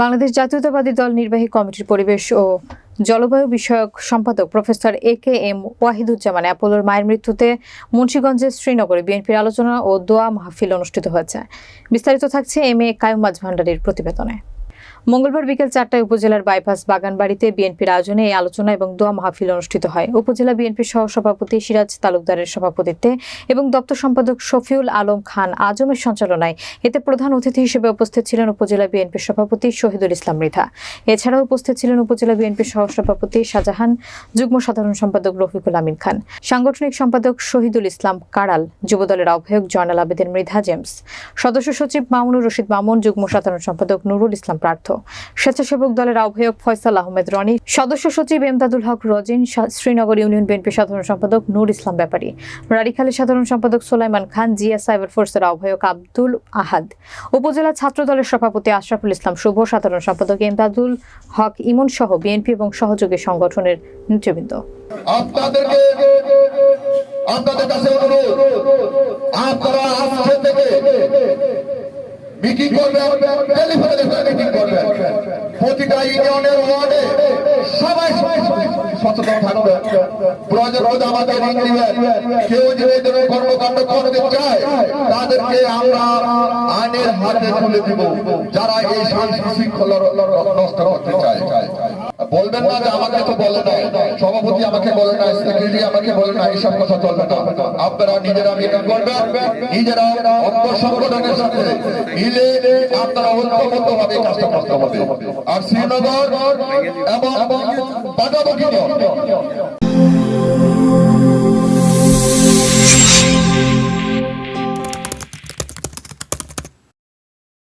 বাংলাদেশ জাতীয়তাবাদী দল নির্বাহী কমিটির পরিবেশ ও জলবায়ু বিষয়ক সম্পাদক professor A K M Wahiduzzaman অ্যাপোলোর মায়ের মৃত্যুতে মুন্সীগঞ্জের শ্রীনগরে বিএনপির আলোচনা ও দোয়া মাহফিল অনুষ্ঠিত হয়েছে। বিস্তারিত থাকছে এম এ কায়ুমাজ ভান্ডারীর প্রতিবেদনে। মঙ্গলবার বিকেল চারটায় উপজেলার বাইপাস বাগানবাড়িতে বিএনপির আয়োজনে এই আলোচনা এবং দোয়া মাহফিল অনুষ্ঠিত হয়। উপজেলা বিএনপির সহ সভাপতি সিরাজ তালুকদারের সভাপতিত্বে এবং দপ্তর সম্পাদক শফিউল আলম খান আজমের সঞ্চালনায় এতে প্রধান অতিথি হিসেবে উপস্থিত ছিলেন উপজেলা বিএনপির সভাপতি শহীদুল ইসলাম মৃধা। এছাড়াও উপস্থিত ছিলেন উপজেলা বিএনপির সহ সভাপতি শাহজাহান, যুগ্ম সাধারণ সম্পাদক রফিকুল আমিন খান, সাংগঠনিক সম্পাদক শহীদুল ইসলাম কাড়াল যুবদলের আহ্বায়ক জয়নাল আবেদিন মৃধা জেমস, সদস্য সচিব মামুনুর রশিদ মামুন, যুগ্ম সাধারণ সম্পাদক নুরুল ইসলাম প্রার্থ। স্বেচ্ছাসেবক দলের আহ্বায়ক ফয়সাল আহমেদ রনি, সদস্য সচিব এমদাদুল হক রজিন শ্রীনগর ইউনিয়ন বিএনপি সাধারণ সম্পাদক নূর ইসলাম ব্যাপারী রারিখালী সাধারণ সম্পাদক সোলাইমান খান, জিয়া সাইবার ফোর্সের আহ্বায়ক আব্দুল আহাদ। উপজেলা ছাত্র দলের সভাপতি আশরাফুল ইসলাম শুভ, সাধারণ সম্পাদক এমদাদুল হক ইমন সহ বিএনপি এবং সহযোগী সংগঠনের নেতৃবৃন্দ। আপনাদের কাছে অনুরোধ, আপনারা থেকে মিটিং করবেন, টেলিফোনে মিটিং করবেন ইউনিয়নের ওয়ার্ডে সবাই সচেতন থাকবে। প্রয়োজন হলে আমাদের দিবেন কেউ এই ধরনের কর্মকাণ্ড করতে চায়, তাদেরকে আমরা আইনের হাতে তুলে দিব, যারা এই শান্তি শৃঙ্খলা নষ্ট করতে চায়। বলবেন না যে আমাকে তো বলে নাই। সভাপতি আমাকে বলে নাই, সেক্রেটারি আমাকে বলে নাই এইসব কথা চলবে না। আপনারা নিজেরা মিটিং করবেন, নিজেরা অন্য সংগঠনের সাথে মিলে আপনারা ঐক্যবদ্ধ ভাবে কাজটা করতে হবে। আর শ্রীনগর এবং বাগাবকিত